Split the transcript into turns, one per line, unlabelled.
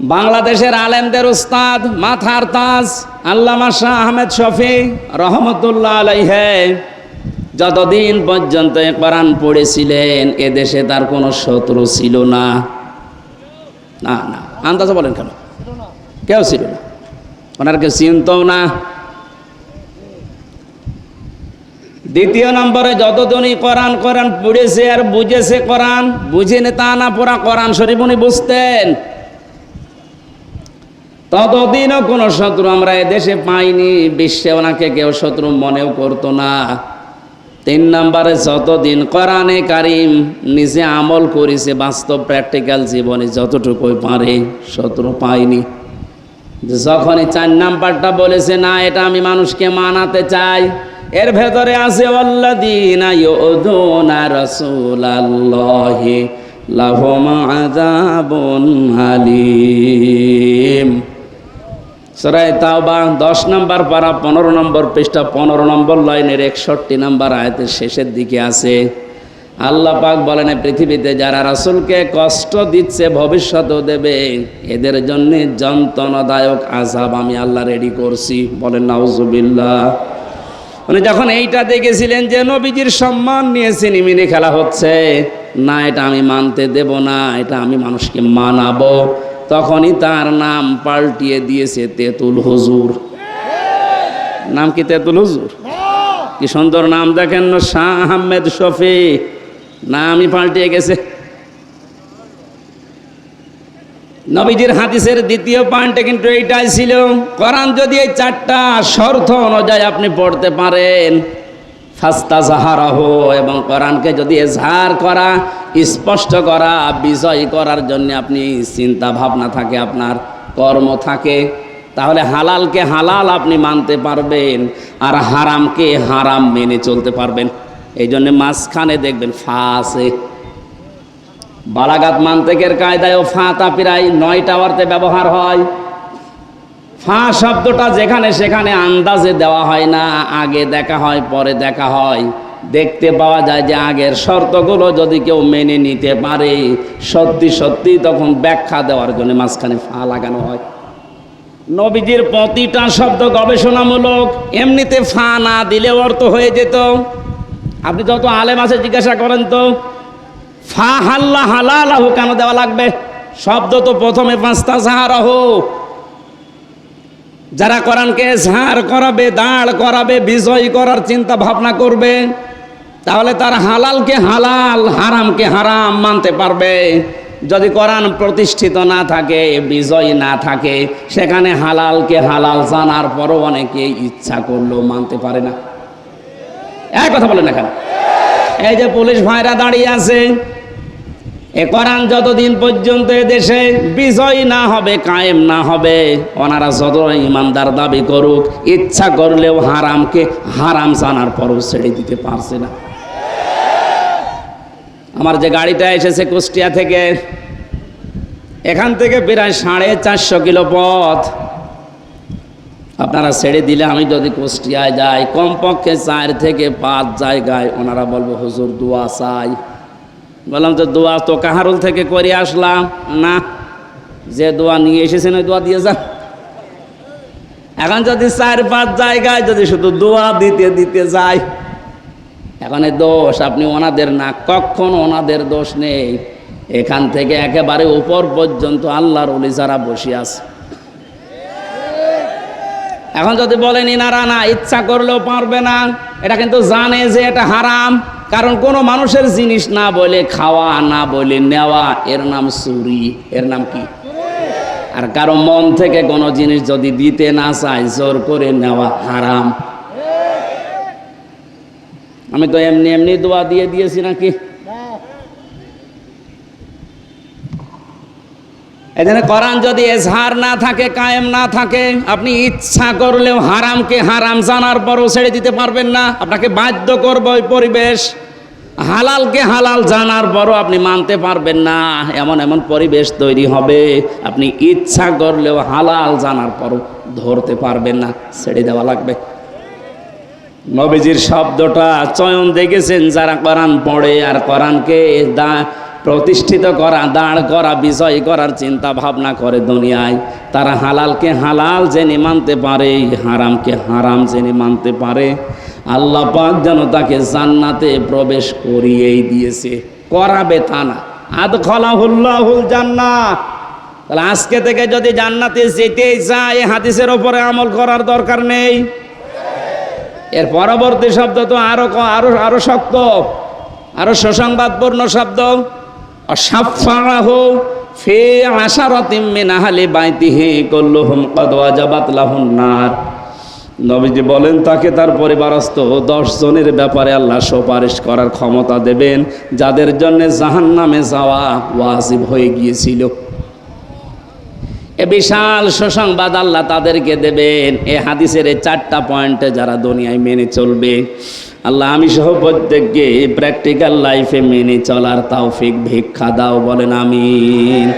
বাংলাদেশের আলেমদের উস্তাদ, মাথার তাজ, আল্লামা শাহ আহমেদ শফি রহমতুল্লাহ আলাইহে। যতদিন পর্যন্ত কোরআন পড়েছিলেন এদেশে তার কোনো শত্রু ছিল না। না না, আন্দাজে বলেন কেন? কেউ ছিল না। ওনার কেউ চিনতও না। দ্বিতীয় নম্বরে যতজনই কোরআন কোরআন পড়েছে আর বুঝেছে কোরআন, বুঝেনি তা না পড়া কোরআন শরীফ উনি বুঝতেন। ততদিনও কোনো শত্রু আমরা এদেশে পাইনি, বিশ্বে ওনাকে কেউ শত্রু মনেও করতো না। তিন নম্বরে, যতদিন কোরআনে কারিম নিজে আমল করেছে, বাস্তব প্র্যাকটিক্যাল জীবনে যতটুকুই পারে শত্রু পাইনি। যখনই চার নাম্বারটা বলেছে, না, এটা আমি মানুষকে মানাতে চাই। এর ভেতরে আছে অল্লাদিনা ইউদুনা রাসূলাল্লাহি হালিম সরাই তাওবা দশ নম্বর পারা, পনেরো নম্বর পৃষ্ঠা, পনেরো নম্বর লাইনের একষট্টি নম্বর আয়তের শেষের দিকে আছে। আল্লাহ পাক বলেন পৃথিবীতে যারা রাসুলকে কষ্ট দিচ্ছে, ভবিষ্যতেও দেবে। এদের জন্য যন্ত্রণাদায়ক আজাব আমি আল্লাহ রেডি করছি। বলেন, নাউজুবিল্লাহ। মানে যখন এইটা দেখেছিলেন যে নবীজির সম্মান নিয়ে সিনেমিনে খেলা হচ্ছে, না, এটা আমি মানতে দেব না, এটা আমি মানুষকে মানাবো। তখনই তার নাম পাল্টিয়ে দিয়েছে তেতুল হুজুর। নাম কি তেতুল হুজুর? কি সুন্দর নাম দেখেন না, শাহ আহমেদ শফি। নামই পাল্টিয়ে গেছে। নবীজির হাদিসের দ্বিতীয় পয়েন্টে কিন্তু এইটাই ছিল, কোরআন যদি এই চারটা শর্ত অনুযায়ী আপনি পড়তে পারেন ফাস্তা জাহারাহ এবং কোরআনকে যদি এজহার করা, স্পষ্ট করা, বিজয় করার জন্য আপনি চিন্তা ভাবনা থাকে, আপনার কর্ম থাকে, তাহলে হালালকে হালাল আপনি মানতে পারবেন আর হারামকে হারাম মেনে চলতে পারবেন। এই জন্য মাঝখানে দেখবেন ফা আছে বালাগাত মান্তেকের কায়দায় ও ফাঁতা প্রায় নয়টা অর্থে ব্যবহার হয়। ফা শব্দটা যেখানে সেখানে আন্দাজে দেওয়া হয় না, আগে দেখা হয়, পরে দেখা হয়। দেখতে পাওয়া যায় যে আগের শর্তগুলো যদি কেউ মেনে নিতে পারে, সত্যি সত্যি তখন ব্যাখ্যা দেওয়ার জন্য মাঝখানে ফা লাগানো হয়। নবীজির প্রতিটা শব্দ গবেষণামূলক, এমনিতে ফা না দিলে অর্থ হয়ে যেত। আপনি যত আলেম আছে জিজ্ঞাসা করেন তো, ফা হাল্লা হালালাহু কেন দেওয়া লাগবে? শব্দ তো প্রথমে পাঁচটা সাহারাহ যারা কোরআনকে ঝাড় করাবে, দাঁড় করাবে, বিজয় করার চিন্তা ভাবনা করবে, তাহলে তার হালালকে হালাল, হারামকে হারাম মানতে পারবে। যদি কোরআন প্রতিষ্ঠিত না থাকে, বিজয় না থাকে, সেখানে হালালকে হালাল জানার পরও অনেকে ইচ্ছা করলেও মানতে পারে না। এক কথা বলেন এখানে এই যে পুলিশ ভাইরা দাঁড়িয়ে আছে এ কোরআন যতদিন পর্যন্ত দেশে বিজয় না হবে, কায়েম না হবে, ওনারা যত ইমানদার দাবি করুক, ইচ্ছা করলেও হারামকে হারাম জানার পরও ছেড়ে দিতে পারছে না। আমার যে গাড়িটা এসেছে কুষ্টিয়া থেকে, এখান থেকে প্রায় সাড়ে চারশো কিলো পথ। আপনারা ছেড়ে দিলে আমি যদি কুষ্টিয়ায় যাই, কমপক্ষে চার থেকে পাঁচ জায়গায় ওনারা বলব, হুজুর, দোয়া চাই। বললাম তো দোয়া তো কাহারুল থেকে করে আসলাম। না, যে দোয়া নিয়ে এসেছেন ওই দোয়া দিয়ে যান। এখন যদি চার পাঁচ জায়গায় যদি শুধু দোয়া দিতে দিতে যায় এখন এই দোষ আপনি ওনাদের না, কখনো ওনাদের দোষ নেই। এখান থেকে একেবারে উপর পর্যন্ত আল্লাহর অলি যারা বসে আছে। এখন যদি বলেন, ইনারা না ইচ্ছা করলেও পারবে না, এটা কিন্তু জানে যে এটা হারাম। কারণ কোনো মানুষের জিনিস না বলে খাওয়া, না বলে নেওয়া, এর নাম চুরি, এর নাম কি? আর কারও মন থেকে কোনো জিনিস যদি দিতে না চায়, জোর করে নেওয়া হারাম। আমি তো এমনি এমনি দোয়া দিয়ে দিয়েছি নাকি? এখানে কোরআন যদি এজহার না থাকে, কায়েম না থাকে, আপনি ইচ্ছা করলেও হারামকে হারাম জানার পরও ছেড়ে দিতে পারবেন না। আপনাকে বাধ্য করবে ওই পরিবেশ। হালালকে হালাল জানার পরও আপনি মানতে পারবেন না। এমন এমন পরিবেশ তৈরি হবে, আপনি ইচ্ছা করলেও হালাল জানার পরও ধরতে পারবেন না। ছেড়ে দেওয়া লাগবে। নবীজির শব্দটা চয়ন দেখেছেন যারা কোরআন পড়ে, আর কোরআনকে দা প্রতিষ্ঠিত করা দাঁড় করা, বিজয় করার চিন্তা ভাবনা করে দুনিয়ায়। তারা হালালকে হালাল জেনে মানতে পারে, হারামকে হারাম জেনে মানতে পারে। আল্লাহ পাক যেন তাকে জান্নাতে প্রবেশ করিয়েই দিয়েছে। করাবে তা না। আদ খলাহুল্লাহুল জান্নাত। তাহলে আজকে থেকে যদি জান্নাতে যেতেই চায় হাদিসের ওপরে আমল করার দরকার নেই। এর পরবর্তী শব্দ তো আরও আরও আরও শক্ত, আরও সুসংবাদপূর্ণ শব্দ। অসাফাহ ফে আশারতিম মিন আহলি বাইতিহি কুল্লুহুম কদ ওয়াজাবাত লাহুন নার। নবীজি বলেন, তাকে তার পরিবারস্থ দশ জনের ব্যাপারে আল্লাহ সুপারিশ করার ক্ষমতা দেবেন, যাদের জন্য জাহান্নামে যাওয়া ওয়াজিব হয়ে গিয়েছিল। এ বিশাল সুসংবাদ আল্লাহ তাদেরকে দেবেন। এ হাদিসের এই চারটা পয়েন্টে যারা দুনিয়ায় মেনে চলবে আল্লাহ আমি সহ প্রত্যেককে প্র্যাকটিক্যাল লাইফে মেনে চলার তাওফিক ভিক্ষা দাও বলেন আমিন।